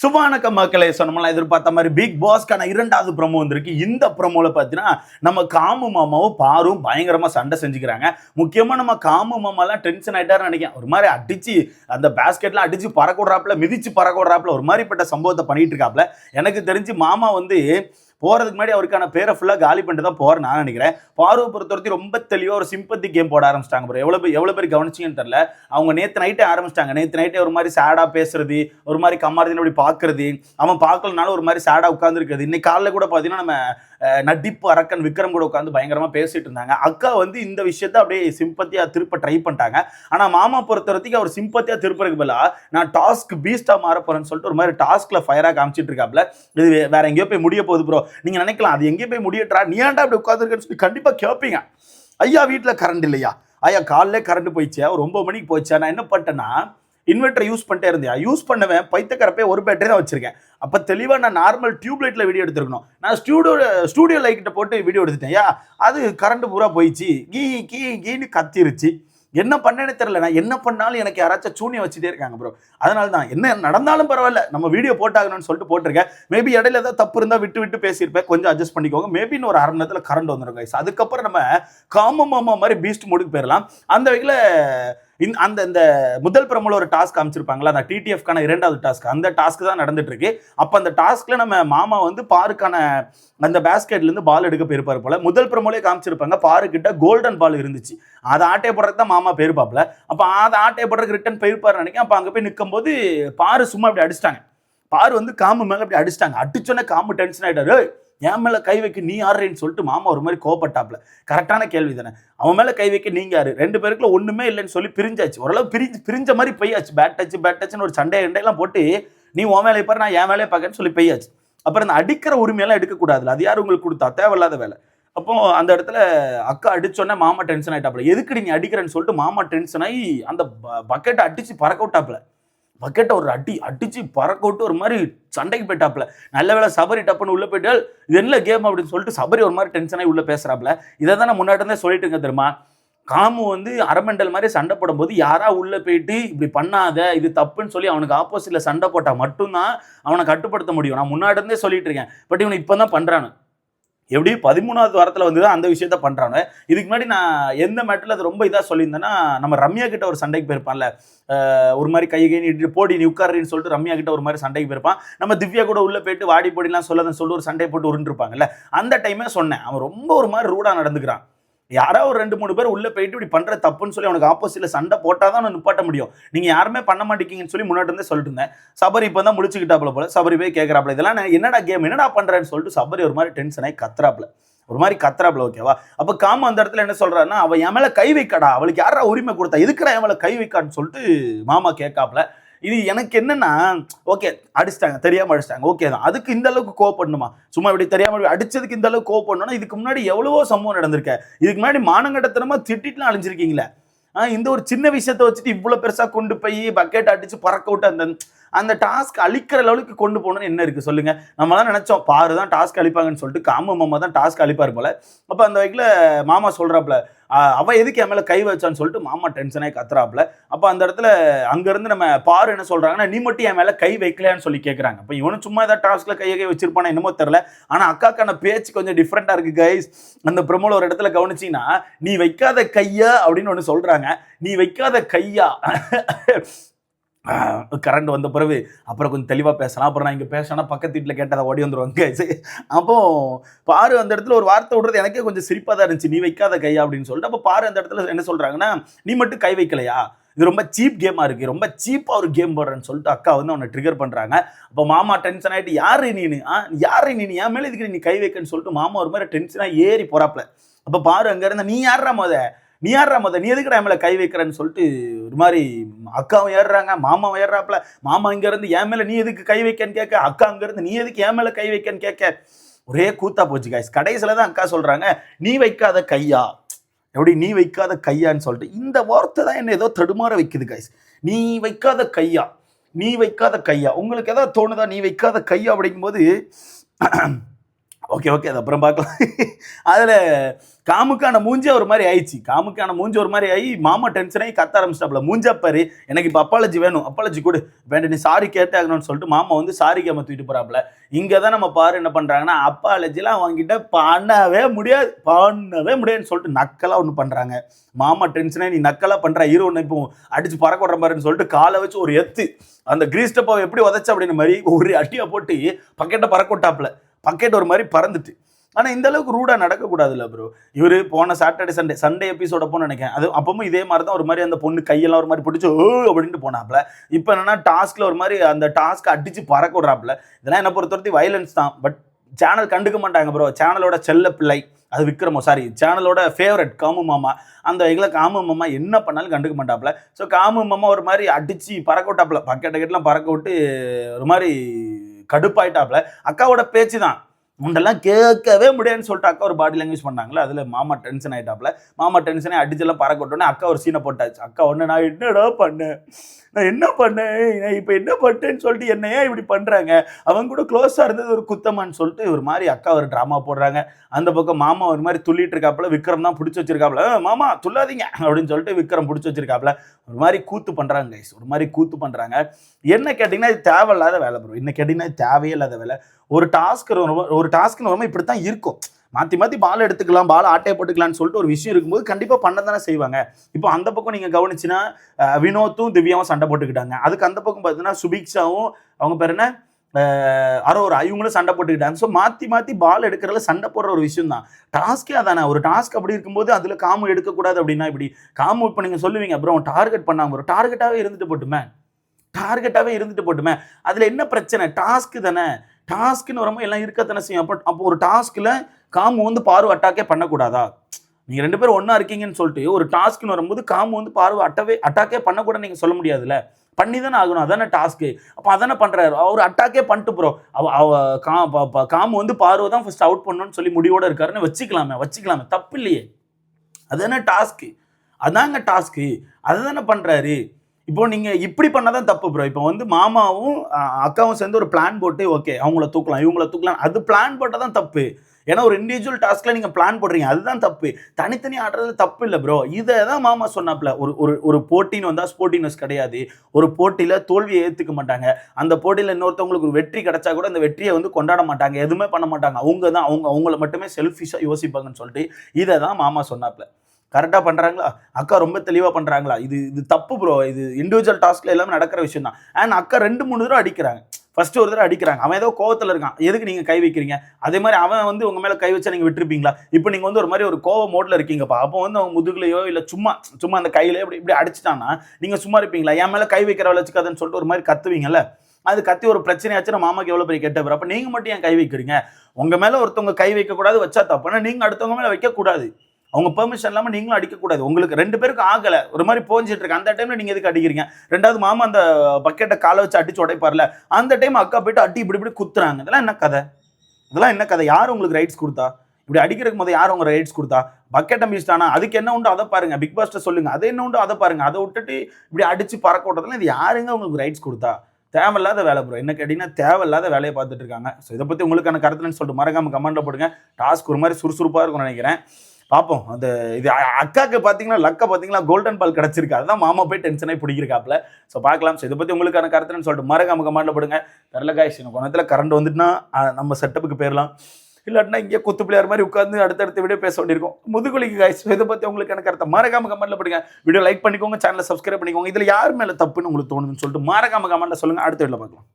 சுபானக்க மக்களை சொன்னோம்லாம் எதிர்பார்த்த மாதிரி பிக் பாஸ்க்கான இரண்டாவது ப்ரமோ வந்திருக்கு. இந்த ப்ரோமோவில் பார்த்தீங்கன்னா நம்ம காமு மாமாவும் பாரும் பயங்கரமாக சண்டை செஞ்சுக்கிறாங்க. முக்கியமாக நம்ம காமு மாமாலாம் டென்ஷன் ஆகிட்டாருன்னு நினைக்கிறேன். ஒரு மாதிரி அடித்து அந்த பேஸ்கெட்லாம் அடிச்சு பறக்க விட்றாப்புல மிதிச்சு பறக்க விட்றாப்புல ஒரு மாதிரிப்பட்ட சம்பவத்தை பண்ணிட்டு இருக்காப்புல. எனக்கு தெரிஞ்சு மாமா வந்து போகிறதுக்கு முன்னாடி அவருக்கான பேரை ஃபுல்லாக காலி பண்ணிட்டு தான் போகிறேன் நான் நினைக்கிறேன். பார்வை பொறுத்தவரைக்கும் ரொம்ப தெளிவாக ஒரு சிம்பத்தி கேம் போட ஆரம்பிச்சிட்டாங்க ப்ரோ. எவ்வளோ பேர் எவ்வளோ பேர் கவனிச்சிங்கன்னு தெரில அவங்க நேற்று நைட்டே ஆரம்பிச்சிட்டாங்க. நேற்று நைட்டே ஒரு மாதிரி சேடாக பேசுறது ஒரு மாதிரி கம்மாரதின அப்படி பார்க்குறது அவன் பார்க்கலனாலும் ஒரு மாதிரி சேடாக உட்காந்துருக்குது இன்னைக்கு காலையில் கூட பார்த்தீங்கன்னா நம்ம நடிப்பு அரக்கன் விக்ரம் கூட உட்காந்து பயங்கரமாக பேசிட்டு இருந்தாங்க. அக்கா வந்து இந்த விஷயத்த அப்படியே சிம்பத்தியாக திருப்ப ட்ரை பண்ணிட்டாங்க. ஆனால் மாமா பொறுத்த வரைக்கும் அவர் சிம்பத்தியாக திருப்பறதுக்கு பதிலாக நான் டாஸ்க் பீஸ்டாக மாற போகிறேன்னு சொல்லிட்டு ஒரு மாதிரி டாஸ்கில் ஃபயராக காமிச்சிட்டு இருக்காப்ல. இது வேற எங்கேயோ போய் முடிய போகுது ப்ரோ நீங்க நினைக்கலாம் அது எங்கேயும் போய் முடியட்டா நீ ஏன்டா அப்படி உட்காந்துருக்கேன்னு சொல்லி கண்டிப்பா கேட்பீங்க ஐயா வீட்டில் கரண்ட் இல்லையா? ஐயா காலைல கரண்ட் போயிடுச்சே ஒரு ஒன்பது மணிக்கு போயிடுச்சா நான் என்ன பண்ணிட்டேன்னா இன்வெர்டர் யூஸ் பண்ணிட்டே இருந்தேன். யூஸ் பண்ணுவேன் பைத்தக்கரப்பே ஒரு பேட்டரி தான் வச்சிருக்கேன். அப்போ தெளிவாக நான் நார்மல் டியூப் லைட்டில் வீடியோ எடுத்துருக்கணும். நான் ஸ்டூடியோ ஸ்டூடியோ லைக்கிட்ட போட்டு வீடியோ எடுத்துட்டேன் ஐயா. அது கரண்ட் பூரா போயிடுச்சு. கீ கீ கீன்னு கத்திருச்சு. என்ன பண்ணேன்னு தெரியல. நான் என்ன பண்ணாலும் எனக்கு யாராச்சும் சூனியம் வச்சுட்டே இருக்காங்க ப்ரோ அதனால தான் என்ன நடந்தாலும் பரவாயில்ல. நம்ம வீடியோ போட்டாகணும்னு சொல்லிட்டு போட்டிருக்கேன். மேபி இடையில ஏதாவது தப்பு இருந்தால் விட்டு விட்டு பேசியிருப்பேன். கொஞ்சம் அட்ஜஸ்ட் பண்ணிக்கோங்க. மேபி இன்னும் ஒரு அரை மணி நேரத்தில் கரண்ட் வந்துடும் கைஸ் அதுக்கப்புறம் நம்ம காம மாமா மாதிரி பீஸ்ட் மோடுக்கு போயிடலாம் அந்த வகையில் இந்த அந்த இந்த முதல் பிரமல ஒரு டாஸ்க் காமிச்சிருப்பாங்களா அந்த டிடிஎஃப்கான இரண்டாவது டாஸ்க். அந்த டாஸ்க் தான் நடந்துட்டு இருக்கு அப்போ அந்த டாஸ்க்ல நம்ம மாமா வந்து பாருக்கான அந்த பேஸ்கெட்ல இருந்து பால் எடுக்க போயிருப்பாரு போல. முதல் பிரமோலே காமிச்சிருப்பாங்க. பாரு கிட்ட கோல்டன் பால் இருந்துச்சு. அதை ஆட்டை போடுறதுக்கு தான் மாமா போயிருப்பாப்ல அப்போ அதை ஆட்டை போடுறதுக்கு ரிட்டன் போயிருப்பாரு நினைக்கிறேன். அப்போ அங்கே போய் நிற்கும் போது பாரு சும்மா அப்படி அடிச்சிட்டாங்க. பாரு வந்து காம்பு மேலே அப்படி அடிச்சிட்டாங்க. அடிச்சோன்னே காம்பு டென்ஷன் ஆயிட்டாரு. என் மேலே கை வைக்க நீ யாருன்னு சொல்லிட்டு மாமா ஒரு மாதிரி கோபப்பட்டாப்ல கரெக்டான கேள்வி தானே. அவன் மேலே கை வைக்க நீங்க யாரு? ரெண்டு பேருக்குள்ள ஒன்றுமே இல்லைன்னு சொல்லி பிரிஞ்சாச்சு. ஓரளவு பிரிஞ்சு பிரிஞ்ச மாதிரி பெய்யாச்சு. பேட் டச் பேட் டச்னு ஒரு சண்டை எண்டையெல்லாம் போட்டு நீ உன் வேலையை பாரு நான் என் வேலையை பார்க்கன்னு சொல்லி பெய்யாச்சு. அப்புறம் அந்த அடிக்கிற உரிமையெல்லாம் எடுக்கக்கூடாதுல அது யார் உங்களுக்கு கொடுத்தா? தேவையில்லாத வேலை. அப்போ அந்த இடத்துல அக்கா அடிச்சோன்னே மாமா டென்ஷன் ஆகிட்டாப்புல எதுக்கு நீ அடிக்கிறேன்னு சொல்லிட்டு மாமா டென்ஷன் ஆகி அந்த பக்கெட்டை அடித்து பறக்க விட்டாப்புல. பக்கெட்டை ஒரு அடி அடிச்சு பறக்க விட்டு ஒரு மாதிரி சண்டைக்கு போயிட்டாப்ல நல்ல வேளை சபரி டப்புன்னு உள்ளே போயிட்டால் இது என்ன கேம் அப்படின்னு சொல்லிட்டு சபரி ஒரு மாதிரி டென்ஷனாக உள்ளே பேசுகிறாப்ல இதை தான் நான் முன்னாடி தான் சொல்லிட்டுங்க தெரியுமா? காமு வந்து அரமெண்டல் மாதிரி சண்டை போடும்போது யாரா உள்ளே போயிட்டு இப்படி பண்ணாத இது தப்புன்னு சொல்லி அவனுக்கு ஆப்போசிட்டில் சண்டை போட்டால் மட்டும்தான் அவனை கட்டுப்படுத்த முடியும். நான் முன்னாடி இருந்தே சொல்லிட்டு இருக்கேன். பட் இவனை இப்போ தான் பண்ணுறானு எப்படி பதிமூணாவது வாரத்தில் வந்து தான் அந்த விஷயத்த பண்ணுறாங்க இதுக்கு முன்னாடி நான் எந்த மேட்டில் அது ரொம்ப இதாக சொல்லியிருந்தேன்னா நம்ம ரம்யா கிட்ட ஒரு சண்டைக்கு போயிருப்பான்ல. ஒரு மாதிரி கை கை நீட்டு போடி நீ உட்காருன்னு சொல்லிட்டு ரம்யா கிட்ட ஒரு மாதிரி சண்டைக்கு போயிருப்பான். நம்ம திவ்யா கூட உள்ளே போயிட்டு வாடி போடிலாம் சொல்லாதன்னு சொல்லிட்டு ஒரு சண்டை போட்டு உருண்டுருப்பாங்கல்ல. அந்த டைமே சொன்னேன். அவன் ரொம்ப ஒரு மாதிரி ரூடாக நடந்துக்கிறான். யாரோ ஒரு ரெண்டு மூணு பேர் உள்ள போயிட்டு இப்படி பண்ற தப்புன்னு சொல்லி அவனுக்கு ஆப்போசிட்ல சண்டை போட்டாதான் தான் நிப்பாட்ட முடியும். நீங்க யாருமே பண்ண மாட்டேங்கன்னு சொல்லி முன்னாடி இருந்தே சொல்லிட்டு இருந்தேன். சபரி இப்போ தான் முடிச்சுக்கிட்டாப்புல போல. சபரி போய் கேட்கறாப்புல இதெல்லாம் நான் என்னடா கேம் என்னடா பண்றேன்னு சொல்லிட்டு சபரி ஒரு மாதிரி டென்ஷன் ஆகி கத்துறாப்புல. ஒரு மாதிரி கத்துறாப்புல ஓகேவா அப்ப காம அந்த இடத்துல என்ன சொல்கிறான்னா அவள் என் மேல கை வைக்கடா. அவளுக்கு யாரா உரிமை கொடுத்தா? எதுக்குடா என் மேல கை வைக்கான்னு சொல்லிட்டு மாமா கேட்காப்புல. இது எனக்கு என்னன்னா ஓகே அடிச்சிட்டாங்க தெரியாம அடிச்சிட்டாங்க ஓகே தான். அதுக்கு இந்த அளவுக்கு கோவப்படணுமா? சும்மா இப்படி தெரியாம அடிச்சதுக்கு இந்த அளவுக்கு கோவப்படணும்னா இதுக்கு முன்னாடி எவ்வளவோ சம்பவம் நடந்திருக்க. இதுக்கு முன்னாடி மானங்கட்டத்தனமா திட்டிட்டுலாம் அழிஞ்சிருக்கீங்களே. ஆ, இந்த ஒரு சின்ன விஷயத்தை வச்சுட்டு இவ்வளவு பெருசா கொண்டு போய் பக்கெட் அடிச்சு பறக்க விட்டு அந்த அந்த டாஸ்க் அழிக்கிற லெவலுக்கு கொண்டு போகணும்னு என்ன இருக்குது சொல்லுங்கள் நம்ம தான் நினச்சோம் பாரு தான் டாஸ்க் அழிப்பாங்கன்னு சொல்லிட்டு காம மாமா தான் டாஸ்க் அழிப்பார் போல. அப்போ அந்த வகையில் மாமா சொல்கிறாப்புல அவள் எதுக்கு என் மேலே கை வச்சான்னு சொல்லிட்டு மாமா டென்ஷனாக கத்துறாப்புல. அப்போ அந்த இடத்துல அங்கேருந்து நம்ம பாரு என்ன சொல்கிறாங்கன்னா நீ மட்டும் என் மேலே கை வைக்கலையான்னு சொல்லி கேட்குறாங்க இப்போ இவனும் சும்மா ஏதாவது டாஸ்கில் கையை கை வச்சிருப்பானா என்னமோ தெரில ஆனால் அக்காக்கான பேச்சு கொஞ்சம் டிஃப்ரெண்ட்டாக இருக்குது கைஸ் அந்த ப்ரமோல ஒரு இடத்துல கவனிச்சிங்கன்னா நீ வைக்காத கையா? அப்படின்னு ஒன்று சொல்கிறாங்க நீ வைக்காத கையா? கரண்ட் வந்த பிறகு அப்புறம் கொஞ்சம் தெளிவாக பேசலாம். அப்புறம் நான் இங்கே பேசினா பக்கத்து வீட்டில் கேட்டதை ஓடி வந்துடுவாங்க அப்போ பாரு அந்த இடத்துல ஒரு வார்த்தை விடுறது எனக்கே கொஞ்சம் சிரிப்பாக தான் இருந்துச்சு. நீ வைக்காத கையா அப்படின்னு சொல்லிட்டு அப்போ பாரு அந்த இடத்துல என்ன சொல்கிறாங்கன்னா நீ மட்டும் கை வைக்கலையா? இது ரொம்ப சீப் கேமாக இருக்குது ரொம்ப சீப்பாக ஒரு கேம் போடுறேன்னு சொல்லிட்டு அக்கா வந்து அவனை ட்ரிகர் பண்ணுறாங்க அப்போ மாமா டென்ஷன் ஆகிட்டு யார் நீனு ஆ யாரு நீ? என் மேலே இதுக்கு நீ கை வைக்கன்னு சொல்லிட்டு மாமா ஒரு மாதிரி டென்ஷனாக ஏறி போகிறாப்புல அப்போ பாரு அங்கே இருந்தால் நீ யாரா மொதல் நீ யாரா மொத? நீ எதுக்குடா என் மேலே கை வைக்கிறேன்னு சொல்லிட்டு ஒரு மாதிரி அக்காவும் ஏறுறாங்க மாமாவும் ஏறுறாப்புல. மாமா இங்க இருந்து என் மேல நீ எதுக்கு கை வைக்கன்னு கேட்க அக்கா அங்க இருந்து நீ எதுக்கு என் மேல கை வைக்கன்னு கேட்க. ஒரே கூத்தா போச்சு காய்ஸ் கடைசியில தான் அக்கா சொல்றாங்க நீ வைக்காத கையா? எப்படி நீ வைக்காத கையான்னு சொல்லிட்டு. இந்த வார்த்தை தான் என்ன ஏதோ தடுமாற வைக்குது காய்ஸ் நீ வைக்காத கையா? நீ வைக்காத கையா? உங்களுக்கு எதாவது தோணுதா நீ வைக்காத கையா? அப்படிங்கும்போது ஓகே ஓகே அது அப்புறம் பார்க்கலாம். அதில் காமுக்கான மூஞ்சே ஒரு மாதிரி ஆயிடுச்சு. காமுக்கான மூஞ்சி ஒரு மாதிரி ஆகி மாமா டென்ஷன் ஆகி கத்த ஆரம்பிச்சிட்டாப்ல மூஞ்சப்பாரு எனக்கு இப்போ அப்பாலஜி வேணும். அப்பாலஜி கொடு. வேண்டாம் நீ சாரி கேட்டாகணும்னு சொல்லிட்டு மாமா வந்து சாரி கேம தூக்கிட்டு போகிறாப்ல இங்கே தான் நம்ம பாரு என்ன பண்ணுறாங்கன்னா அப்பாலஜிலாம் வாங்கிட்ட பண்ணவே முடியாது. பண்ணவே முடியாதுன்னு சொல்லிட்டு நக்கலாக ஒன்று பண்ணுறாங்க மாமா டென்ஷனாக நீ நக்கலாக பண்ணுற ஹீரோ ஒன்று இப்போ அடிச்சு பறக்க விட்ற மாதிரின்னு சொல்லிட்டு காலை வச்சு ஒரு எத்து. அந்த கிரீஸ்டப்பாவை எப்படி உதச்ச அப்படின்னு மாதிரி ஒரு அட்டியை போட்டு பக்கெட்டை பறக்க விட்டாப்ல பக்கெட் ஒரு மாதிரி பறந்துட்டு. ஆனால் இந்த அளவுக்கு ரூடாக நடக்கக்கூடாதுல்ல ப்ரோ இவர் போன சாட்டர்டே சண்டே சண்டே எபிசோட போன நினைக்கிறேன். அது அப்பவும் இதே மாதிரி தான் ஒரு மாதிரி அந்த பொண்ணு கையெல்லாம் ஒரு மாதிரி பிடிச்சி ஓ அப்படின்ட்டு போனாப்ல இப்போ என்னன்னா டாஸ்க்கில் ஒரு மாதிரி அந்த டாஸ்க் அடிச்சு பறக்க விடுறாப்ல இதெல்லாம் என்னை பொறுத்தவரைக்கும் வயலன்ஸ் தான். பட் சேனல் கண்டுக்க மாட்டாங்க ப்ரோ சேனலோட செல்ல பிள்ளை. அது விக்ரமோ சாரி சேனலோட ஃபேவரட் காமு மாமா. அந்த வகையில் காமு மாமா என்ன பண்ணாலும் கண்டுக்க மாட்டாப்ல ஸோ காமு மாமா ஒரு மாதிரி அடித்து பறக்க விட்டாப்புல. பக்கெட் டக்கெட்லாம் பறக்க விட்டு ஒரு மாதிரி கடுப்பாயிட்டாப்ல. அக்காவோட பேச்சு தான் உண்டெல்லாம் கேட்கவே முடியாதுன்னு சொல்லிட்டு அக்கா ஒரு பாடி லாங்குவேஜ் பண்ணாங்களே அதில் மாமா டென்ஷன் ஆயிட்டாப்ல. மாமா டென்ஷனே அடிச்செல்லாம் பறக்க விட்டோன்னே அக்கா ஒரு சீனை போட்டாச்சு. அக்கா ஒன்று நான் என்னடா பண்ணேன்? நான் என்ன பண்ணேன் இப்போ என்ன பண்ணிட்டேன்னு சொல்லிட்டு என்ன ஏன் இப்படி பண்ணுறாங்க அவங்க கூட க்ளோஸாக இருந்தது ஒரு குத்தமான்னு சொல்லிட்டு ஒரு மாதிரி அக்கா ஒரு ட்ராமா போடுறாங்க அந்த பக்கம் மாமா ஒரு மாதிரி துள்ளிட்டு இருக்காப்புல விக்ரம் தான் பிடிச்சி வச்சிருக்காப்புல மாமா துள்ளாதீங்க அப்படின்னு சொல்லிட்டு விக்ரம் பிடிச்சி வச்சிருக்காப்புல ஒரு மாதிரி கூத்து பண்ணுறாங்க கைஸ் ஒரு மாதிரி கூத்து பண்ணுறாங்க என்ன கேட்டிங்கன்னா இது தேவையில்லாத வேலை ப்ரோ என்ன கேட்டிங்கன்னா தேவையே இல்லாத வேலை ஒரு டாஸ்க் ஒரு டாஸ்க்னு ரொம்ப இப்படி தான் இருக்கும் மாற்றி மாற்றி பால் எடுத்துக்கலாம் பால் ஆட்டையை போட்டுக்கலாம்னு சொல்லிட்டு ஒரு விஷயம் இருக்கும்போது கண்டிப்பாக பண்ண தானே செய்வாங்க. இப்போ அந்த பக்கம் நீங்கள் கவனிச்சுன்னா வினோத்தும் திவ்யாவும் சண்டை போட்டுக்கிட்டாங்க. அதுக்கு அந்த பக்கம் பார்த்தீங்கன்னா சுபிக்ஷாவும் அவங்க பேர் என்ன? அரோரா இவங்களும் சண்டை போட்டுக்கிட்டாங்க. ஸோ மாற்றி மாற்றி பால் எடுக்கிறதுல சண்டை போடுற ஒரு விஷயம் தான் டாஸ்க்கே அதானே. ஒரு டாஸ்க் அப்படி இருக்கும்போது அதில் காமு எடுக்கக்கூடாது அப்படின்னா இப்படி காமு இப்போ நீங்கள் சொல்லுவீங்க அப்புறம் டார்கெட் பண்ணாங்க ஒரு டார்கெட்டாகவே இருந்துட்டு போட்டுமே. டார்கெட்டாகவே இருந்துட்டு போட்டுமே. அதில் என்ன பிரச்சனை? டாஸ்க்கு தானே. டாஸ்க்குன்னு வரும்போது எல்லாம் இருக்கத்தானே செய்யும். அப்போ அப்போ ஒரு டாஸ்க்கில் காமு வந்து பார்வை அட்டாக்கே பண்ணக்கூடாதா? நீங்கள் ரெண்டு பேரும் ஒன்றா இருக்கீங்கன்னு சொல்லிட்டு ஒரு டாஸ்க்னு வரும்போது காமு வந்து பார்வை அட்டவே அட்டாக்கே பண்ணக்கூட நீங்கள் சொல்ல முடியாதுல்ல? பண்ணி தானே ஆகணும். அதானே டாஸ்க்கு. அப்போ அதானே பண்ணுறாரு அவர் அட்டாக்கே பண்ணிட்டு ப்ரோ அவ அவ கா காமு வந்து பார்வை தான் ஃபஸ்ட் அவுட் பண்ணணும்னு சொல்லி முடிவோடு இருக்காருன்னு வச்சுக்கலாமே வச்சுக்கலாமே. தப்பு இல்லையே அதுதானே டாஸ்க்கு. அதாங்க டாஸ்க்கு. அதுதானே பண்ணுறாரு இப்போ நீங்கள் இப்படி பண்ணாதான் தப்பு ப்ரோ இப்போ வந்து மாமாவும் அக்காவும் சேர்ந்து ஒரு பிளான் போட்டு ஓகே அவங்கள தூக்கலாம் இவங்கள தூக்கலாம். அது பிளான் போட்டால் தான் தப்பு. ஏன்னா ஒரு இண்டிவிஜுவல் டாஸ்க்ல நீங்கள் பிளான் போடுறீங்க அதுதான் தப்பு. தனித்தனி ஆடுறது தப்பு இல்லை ப்ரோ இதை தான் மாமா சொன்னாப்ல. ஒரு ஒரு ஒரு போட்டின்னு வந்தால் ஸ்போர்ட்டினஸ் கிடையாது. ஒரு போட்டியில் தோல்வியை ஏற்றுக்க மாட்டாங்க. அந்த போட்டியில் இன்னொருத்தவங்களுக்கு ஒரு வெற்றி கிடைச்சா கூட அந்த வெற்றியை வந்து கொண்டாட மாட்டாங்க. எதுவுமே பண்ண மாட்டாங்க. அவங்க தான் அவங்க அவங்கள மட்டுமே செல்ஃபிஷாக யோசிப்பாங்கன்னு சொல்லிட்டு இதை தான் மாமா சொன்னாப்ல. கரெக்டாக பண்ணுறாங்களா அக்கா ரொம்ப தெளிவாக பண்ணுறாங்களா இது இது தப்பு ப்ரோ இது இண்டிவிஜுவல் டாஸ்கில் எல்லாமே நடக்கிற விஷயம் தான் அண்ட் அக்கா ரெண்டு மூணு தடவை அடிக்கிறாங்க. ஃபஸ்ட்டு ஒரு தடவை அடிக்கிறாங்க. அவன் ஏதோ கோவத்தில் இருக்கான். எதுக்கு நீங்கள் கை வைக்கிறீங்க? அதே மாதிரி அவன் வந்து உங்கள் மேலே கை வச்சா நீங்கள் விட்டுருப்பீங்களா? இப்போ நீங்கள் வந்து ஒரு மாதிரி ஒரு கோவ மோட்டில் இருக்கீங்கப்பா. அப்போ வந்து அவன் முதுகுலையோ இல்லை சும்மா சும்மா அந்த கையில இப்படி இப்படி அடிச்சிட்டான்னா நீங்கள் சும்மா இருப்பீங்களா? என் மேலே கை வைக்கிற வச்சுக்காதுன்னு சொல்லிட்டு ஒரு மாதிரி கத்துவீங்கல்ல? அது கத்தி ஒரு பிரச்சனையாச்சுன்னா மாமாக்கு எவ்வளோ பெரிய கெட்டவர் அப்போ நீங்கள் மட்டும் ஏன் கை வைக்கிறீங்க? உங்கள் மேலே ஒருத்தவங்க கை வைக்கக்கூடாது வச்சா தப்புனா நீங்கள் அடுத்தவங்க மேலே வைக்கக்கூடாது. அவங்க பெர்மிஷன் இல்லாமல் நீங்களும் அடிக்கக்கூடாது. உங்களுக்கு ரெண்டு பேருக்கு ஆகலை. ஒரு மாதிரி போஞ்சிட்டு இருக்கு அந்த டைமில் நீங்கள் எதுக்கு அடிக்கிறீங்க? ரெண்டாவது மாமா அந்த பக்கெட்டை காலை வச்சு அடிச்சு உடைப்பார்ல. அந்த டைம் அக்கா போயிட்டு அடி இப்படி இப்படி குத்துறாங்க. இதெல்லாம் என்ன கதை? இதெல்லாம் என்ன கதை? யார் உங்களுக்கு ரைட்ஸ் கொடுத்தா? இப்படி அடிக்கிறதுக்கு போது யார் உங்க ரைட்ஸ் கொடுத்தா? பக்கெட்டை மிஸ்டானா அதுக்கு என்ன உண்டு அதை பாருங்க. பிக் பாஸ்ட்டை சொல்லுங்க. அது என்ன உண்டு அதை பாருங்க. அதை விட்டுட்டு இப்படி அடிச்சு பறக்க விட்டதுல இது யாருங்க உங்களுக்கு ரைட்ஸ் கொடுத்தா? தேவையில்லாத வேலை ப்ரோ என்ன கேட்டிங்கன்னா தேவையில்லாத வேலையை பார்த்துட்டு இருக்காங்க. ஸோ இதை பற்றி உங்களுக்கான கருத்துன்னு சொல்லிட்டு மறக்காம கமெண்ட்ல போடுங்க. டாஸ்க் ஒரு மாதிரி சுறுசுறுப்பாக இருக்கும்னு நினைக்கிறேன். பார்ப்போம் அந்த இது அக்காக்கு பார்த்தீங்கன்னா லக்கை பார்த்தீங்கன்னா கோல்டன் பால் கிடச்சிருக்கு. அதுதான் மாமா போய் டென்ஷனாக பிடிக்கிறாப்ல ஸோ பார்க்கலாம். ஸோ இதை பற்றி உங்களுக்கான கருத்துன்னு சொல்லிட்டு மறக்காம கமெண்ட்ல போடுங்க. தெரில காய்ஸ் எனக்கு நேரத்தில் கரண்ட் வந்துட்டுனா நம்ம செட்டப்புக்கு போயிடலாம் இல்லாட்டினா இங்கே குத்து பிள்ளையார் மாதிரி உட்காந்து அடுத்தடுத்த வீடியோ பேச வேண்டியிருக்கும். முதுகுலிக்கு காய்ஸ் இதை பற்றி உங்களுக்கு எனக்கு கருத்தை மறக்காம கமெண்ட்ல போடுங்க. வீடியோ லைக் பண்ணிக்கோங்க சேனலை சப்ஸ்கிரைப் பண்ணிக்கோங்க. இதில் யார் மேலே தப்புன்னு உங்களுக்கு தோணுதுன்னு சொல்லிட்டு மறக்காம கமெண்ட்ல சொல்லுங்கள் அடுத்த வீடியோவில் பார்க்கலாம்.